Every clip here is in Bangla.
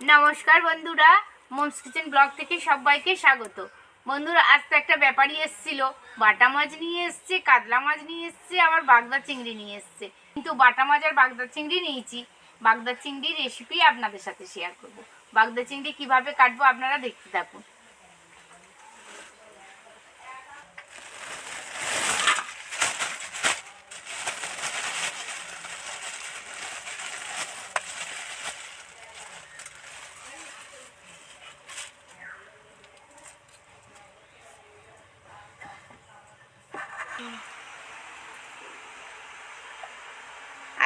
নমস্কার বন্ধুরা মোমস কিচেন ব্লগ থেকে সবাইকে স্বাগত। বন্ধুরা আজ তো একটা ব্যাপারই এসেছিল। বাটা মাছ নিয়ে এসছে, কাতলা মাছ নিয়ে এসছে, আবার বাগদা চিংড়ি নিয়ে এসছে। কিন্তু বাটা মাছ আর বাগদা চিংড়ি নিয়েছি। বাগদা চিংড়ির রেসিপি আপনাদের সাথে শেয়ার করব। বাগদা চিংড়ি কীভাবে কাটবো আপনারা দেখতে থাকুন।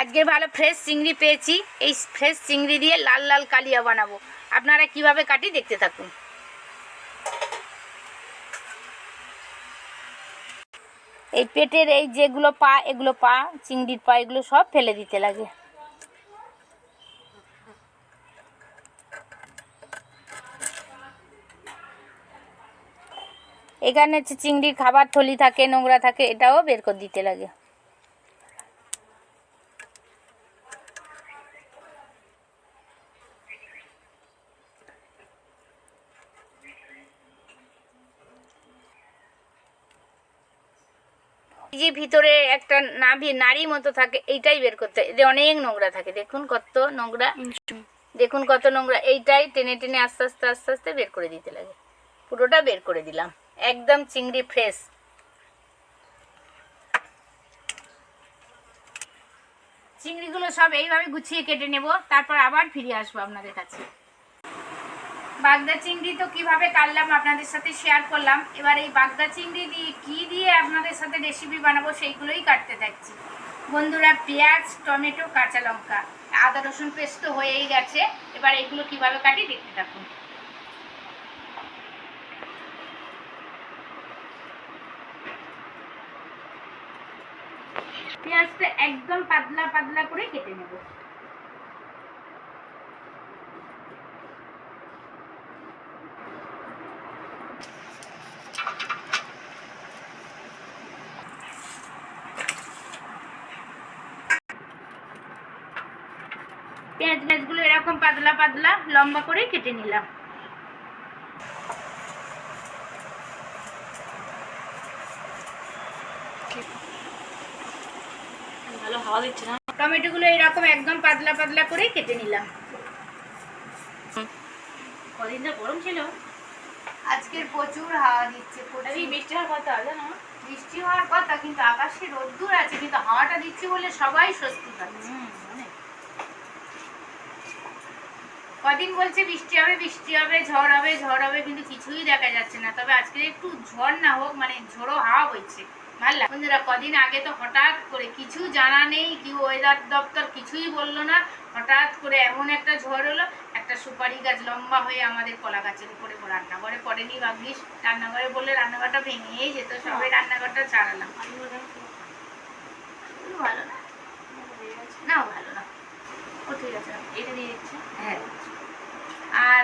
আজকের ভালো ফ্রেশ চিংড়ি পেয়েছি। এই ফ্রেশ চিংড়ি দিয়ে লাল লাল কালিয়া বানাবো। আপনারা কীভাবে কাটি দেখতে থাকুন। এই পেটের এই যেগুলো পা, এগুলো পা, চিংড়ির পা, এগুলো সব ফেলে দিতে লাগে। এখানে চিংড়ির খাবার থলি থাকে, নোংরা থাকে, এটাও বের করে দিতে লাগে। যে ভিতরে একটা নাভি নারী মতো থাকে এইটাই বের করতে। অনেক নোংরা থাকে। দেখুন কত নোংরা। দেখুন কত নোংরা। এইটাই টেনে টেনে আস্তে আস্তে আস্তে আস্তে বের করে দিতে লাগে। পুরোটা বের করে দিলাম। একদম চিংড়ি ফ্রেশ। চিংড়িগুলো সব এইভাবে গুছিয়ে কেটে নেব। তারপর আবার ফিরে আসব আপনাদের কাছে। বাগদা চিংড়ি তো কীভাবে কাটলাম আপনাদের সাথে শেয়ার করলাম। এবার এই বাগদা চিংড়ি দিয়ে কি দিয়ে আপনাদের সাথে রেসিপি বানাবো সেইগুলোই কাটতে থাকছি বন্ধুরা পেঁয়াজ, টমেটো, কাঁচা লঙ্কা, আদা, রসুন পেস্ট তো হয়েই গেছে। এবার এগুলো কীভাবে কাটি দেখতে থাকুন। পেঁয়াজটা একদম পাতলা পাতলা করে কেটে নেব। পেঁয়াজ পেঁয়াজগুলো এরকম পাতলা পাতলা লম্বা করে কেটে নিলাম। ভালো হাওয়া দিচ্ছে না? টমেটোগুলো এরকম একদম পাতলা পাতলা করে কেটে নিলাম। কদিন যা গরম ছিল। আজকের প্রচুর হাওয়া দিচ্ছে প্রচুর। বৃষ্টি হওয়ার কথা জানো? বৃষ্টি হওয়ার কথা কিন্তু আকাশে রোদ্দুর আছে কিন্তু হাওয়াটা দিচ্ছে বলে সবাই স্বস্তি পাচ্ছে। কদিন বলছে বৃষ্টি হবে বৃষ্টি হবে ঝড় হবে ঝড় হবে কিন্তু কিছুই দেখা যাচ্ছে না। তবে আজকে একটু ঝড় না হোক মানে ঝোড়ো হাওয়া বইছে। ভালো লাগে বন্ধুরা কদিন আগে তো হঠাৎ করে কিছু জানা নেই কি ওয়েদার দপ্তর কিছুই বলল না। হঠাৎ করে এমন একটা ঝড় হলো একটা সুপারি গাছ লম্বা হয়ে আমাদের কলা গাছের উপরে রান্নাঘরে পড়েনি ভাগ্যিস। রান্নাঘরে বললে রান্নাঘরটা ভেঙেই যেত সবাই রান্নাঘরটা ছাড়ালাম। ভালো না? নাও ভালো না। ও ঠিক আছে এটা দিয়ে দিচ্ছে। হ্যাঁ।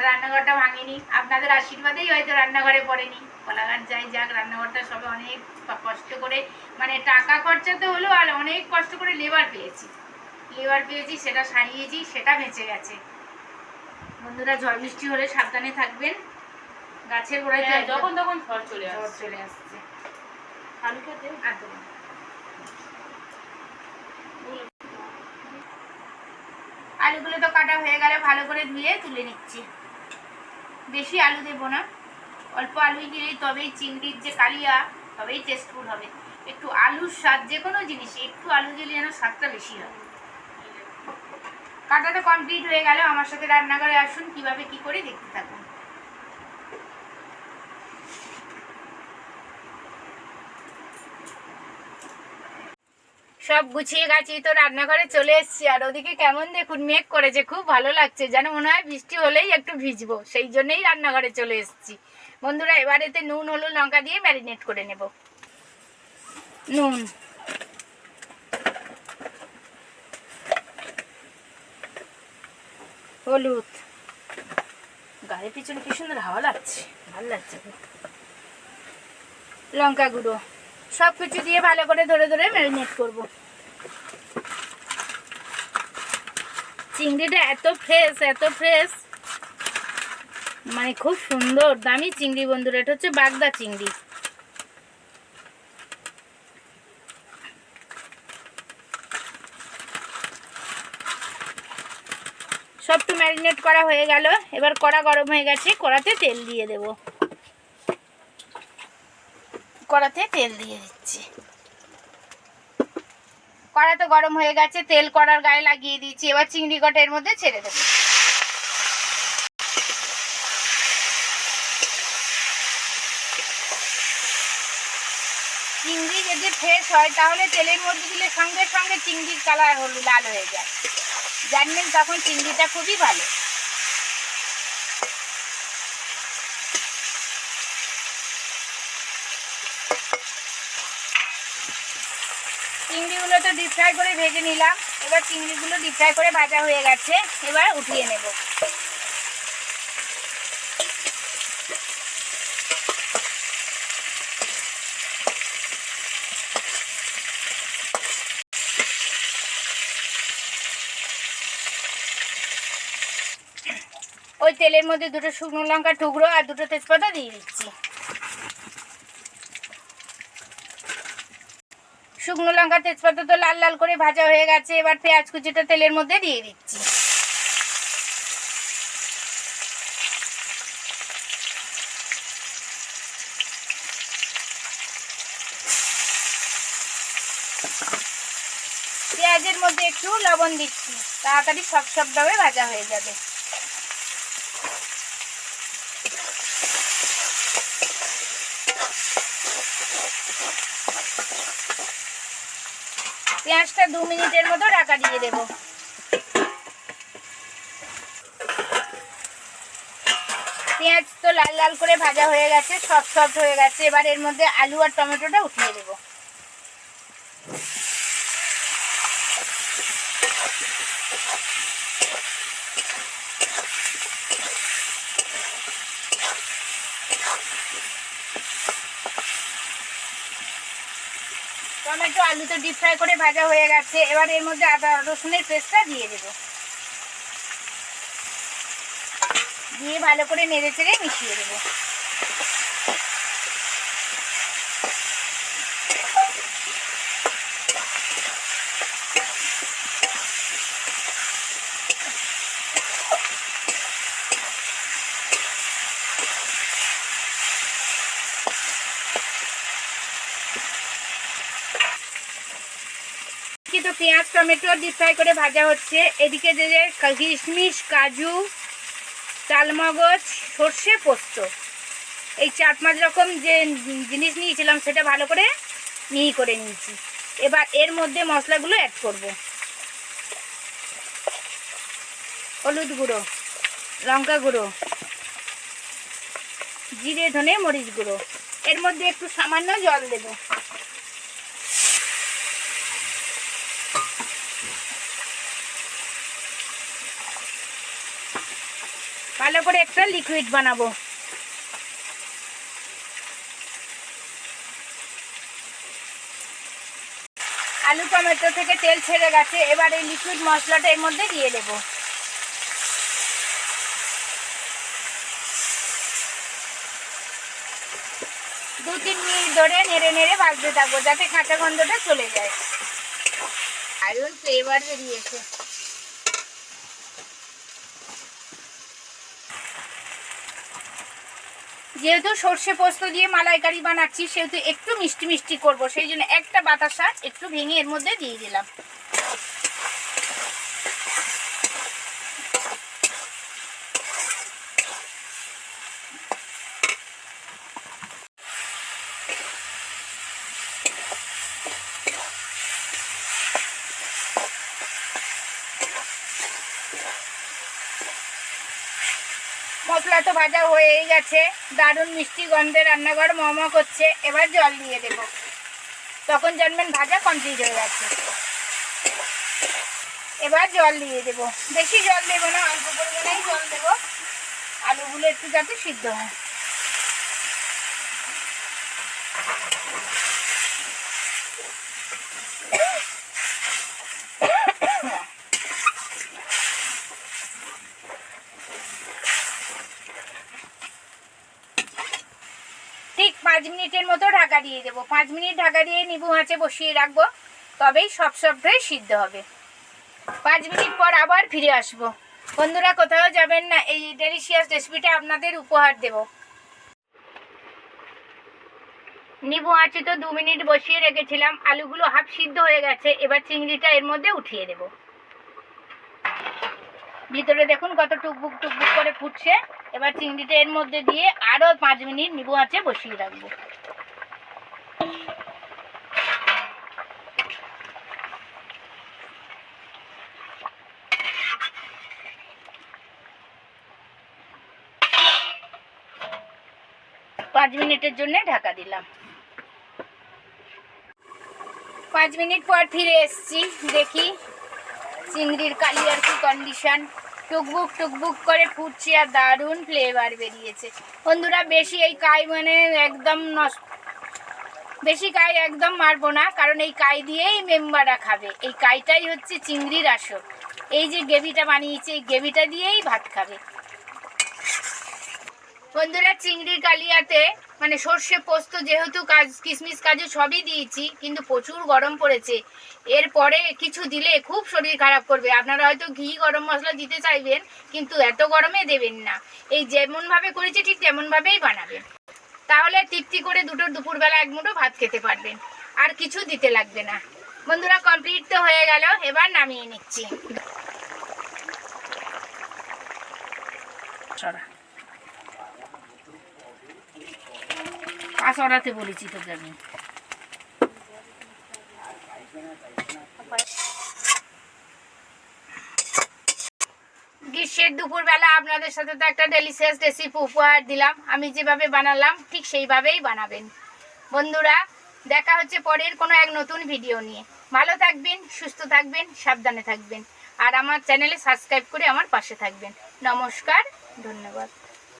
রান্নাঘরটা ভাঙেনি। আপনাদের আশীর্বাদেই হয়তো রান্নাঘরে পড়েনি। কলাঘাট যাই যাক রান্নাঘরটা সবে অনেক কষ্ট করে মানে টাকা খরচাতে হলেও আর অনেক কষ্ট করে লেবার পেয়েছি। লেবার পেয়েছি সেটা সারিয়েছি সেটা বেঁচে গেছে। বন্ধুরা ঝড় বৃষ্টি হলে সাবধানে থাকবেন। গাছের গোড়ায় তো হ্যাঁ, যখন তখন ঝড় চলে ঝড় চলে আসছে। আর আলুগুলো তো কাটা হয়ে গেলে ভালো করে ধুয়ে তুলে নিচ্ছি। বেশি আলু দেবো না। অল্প আলুই দিলেই তবেই চিংড়ির যে কালিয়া, তবেই টেস্টফুল হবে। একটু আলুর স্বাদ যে কোনো জিনিস, একটু আলু দিলে যেন স্বাদটা বেশি হয়। কাটাটা কমপ্লিট হয়ে গেল। আমার সাথে রান্নাঘরে আসুন, কীভাবে কি করে দেখতে থাকুন। সব গুছিয়ে গাছি তো রান্নাঘরে চলে এসেছি। আর ওদিকে কেমন দেখুন, মেঘ করেছে, খুব ভালো লাগছে। যেন মনে হয় বৃষ্টি হলেই একটু ভিজবো। সেই জন্যই রান্নাঘরে চলে এসেছি। বন্ধুরা, এবার এতে নুন, হলুদ, লঙ্কা দিয়ে ম্যারিনেট করে নেব। নুন। হলুদ। গাড়ির পিছনে কি সুন্দর হাওয়া লাগছে। ভালো লাগছে লঙ্কা গুঁড়ো। সব কিছু দিয়ে ভালো করে ধরে ধরে ম্যারিনেট করব। চিংড়িটা এত ফ্রেশ এত ফ্রেশ মানে খুব সুন্দর, দামি চিংড়ি বন্ধুরা, এটা হচ্ছে বাগদা চিংড়ি। সব তো ম্যারিনেট করা হয়ে গেল। এবার কড়া গরম হয়ে গেছে, কড়াতে তেল দিয়ে দেব। কড়াতে তেল দিয়ে দিচ্ছি। কড়া তো গরম হয়ে গেছে, তেল কড়ার গায়ে লাগিয়ে দিয়েছি, এবার চিংড়ি কটা এর মধ্যে ছেড়ে দেবো। চিংড়ি যদি ফ্রেশ হয়, তাহলে তেলের মধ্যে দিলে সঙ্গে সঙ্গে চিংড়ির কালার হলুদ, লাল হয়ে যায়। জানবেন তখন চিংড়িটা খুবই ভালো চিংড়িগুলো তো ডিপ ফ্রাই করে ভেজে নিলাম। এবার চিংড়িগুলো ডিপ ফ্রাই করে ভাজা হয়ে গেছে। এবার উঠিয়ে নেব। ওই তেলের মধ্যে দুটো শুকনো লঙ্কা টুকরো আর দুটো তেজপাতা দিয়ে দিচ্ছি। শুকনো লঙ্কা তেজপাতা তো লাল লাল করে ভাজা হয়ে গেছে, এবার পেঁয়াজ কুচিটা তেলের মধ্যে দিয়ে দিচ্ছি। পেঁয়াজের মধ্যে একটু লবণ দিচ্ছি, তাড়াতাড়ি সব সব সবভাবে ভাজা হয়ে যাবে। পেঁয়াজটা দু মিনিটের মতো ঢাকা দিয়ে দেব। পেঁয়াজ তো লাল লাল করে ভাজা হয়ে গেছে, সফট সফট হয়ে গেছে। এবার এর মধ্যে আলু আর টমেটোটা উঠিয়ে দেব। টমেটো, আলু তো ডিপ ফ্রাই করে ভাজা হয়ে গেছে। এবার এর মধ্যে আদা রসুনের পেস্টটা দিয়ে দেব। দিয়ে ভালো করে নেড়ে চেড়ে মিশিয়ে দেবো কিন্তু পেঁয়াজ টমেটো ডিপ ফ্রাই করে ভাজা হচ্ছে। এদিকে যে যে কিশমিশ, কাজু, চালমগজ, সর্ষে পোস্ত। এই চার পাঁচ রকম যে জিনিস নিয়েছিলাম সেটা ভালো করে মিহি করে নিয়েছি। এবার এর মধ্যে মশলাগুলো অ্যাড করব। হলুদ গুঁড়ো, লঙ্কা গুঁড়ো, জিরে, ধনে, মরিচ গুঁড়ো। এর মধ্যে একটু সামান্য জল দেবো। ভালো করে একটা লিকুইড বানাবো। আলু টমেটো থেকে তেল ছেড়ে গেছে, এবার এই লিকুইড মশলাটা এর মধ্যে দিয়ে দেব। দু তিন মিনিট ধরে নেড়ে নেড়ে ভাজতে থাকব, যাতে কাঁচা গন্ধটা চলে যায়। দারুণ ফ্লেভার বেরিয়েছে। যেহেতু সর্ষে পোস্ত দিয়ে মালাইকারি বানাচ্ছি, সেহেতু একটু মিষ্টি মিষ্টি করব। সেই জন্য একটা বাতাসা একটু ভেঙে এর মধ্যে দিয়ে দিলাম মশলা তো ভাজা হয়েই গেছে। দারুণ মিষ্টি গন্ধে রান্নাঘর মম করছে। এবার জল দিয়ে দেব। তখন জানবেন ভাজা কমপ্লিট হয়ে গেছে। এবার জল দিয়ে দেব। বেশি জল দেবো না, অল্প পরিমাণেই জল দেবো। আলুগুলো একটু যাতে সিদ্ধ হয় পাঁচ মিনিটের মতো ঢাকা দিয়ে দেবো। পাঁচ মিনিট ঢাকা দিয়ে নিবু আঁচে বসিয়ে রাখব। তবেই সব সবটাই সিদ্ধ হবে। পাঁচ মিনিট পর আবার ফিরে আসব। বন্ধুরা, কোথাও যাবেন না। এই ডেলিশিয়াস রেসিপিটা আপনাদের উপহার দেব। নিবু আঁচে তো দু মিনিট বসিয়ে রেখেছিলাম। আলুগুলো হাফ সিদ্ধ হয়ে গেছে। এবার চিংড়িটা এর মধ্যে উঠিয়ে দেব। ভিতরে দেখুন কত টুকবুক টুকবুক করে ফুটছে। এবার চিংড়িটা এর মধ্যে দিয়ে আরও পাঁচ মিনিট নিবু আছে বসিয়ে রাখব। পাঁচ মিনিটের জন্য ঢাকা দিলাম। পাঁচ মিনিট পর ফিরে এসেছি। দেখি চিংড়ির কালিয়ার কি কন্ডিশন টুকবুক টুকবুক করে ফুটছে আর দারুণ ফ্লেভার বেরিয়েছে। বন্ধুরা, বেশি এই কাই মানে একদম নষ্ট বেশি কাই একদম মারবো না, কারণ এই কাই দিয়েই মেম্বাররা খাবে। এই কাইটাই হচ্ছে চিংড়ির আসর এই যে গ্রেভিটা বানিয়েছে, এই গ্রেভিটা দিয়েই ভাত খাবে। বন্ধুরা চিংড়ির কালিয়াতে মানে সর্ষে পোস্ত যেহেতু কাজ কিশমিশ কাজু সবই দিয়েছি, কিন্তু প্রচুর গরম পড়েছে। এরপরে কিছু দিলে খুব শরীর খারাপ করবে। আপনারা হয়তো ঘি, গরম মশলা দিতে চাইবেন, কিন্তু এত গরমে দেবেন না। এই যেমনভাবে করেছি, ঠিক তেমনভাবেই বানাবেন। তাহলে তৃপ্তি করে দুটো দুপুরবেলা এক মুঠো ভাত খেতে পারবেন। আর কিছু দিতে লাগবে না। বন্ধুরা কমপ্লিট তো হয়ে গেল। এবার নামিয়ে নিচ্ছি। সরা সরাতে বলেছি তোকে আমি। গ্রীষ্মের দুপুরবেলা আপনাদের সাথে তো একটা ডেলিশিয়াস রেসিপি উপহার দিলাম। আমি যেভাবে বানালাম, ঠিক সেইভাবেই বানাবেন। বন্ধুরা, দেখা হচ্ছে পরের কোনো এক নতুন ভিডিও নিয়ে। ভালো থাকবেন, সুস্থ থাকবেন, সাবধানে থাকবেন। আর আমার চ্যানেলে সাবস্ক্রাইব করে আমার পাশে থাকবেন। নমস্কার, ধন্যবাদ।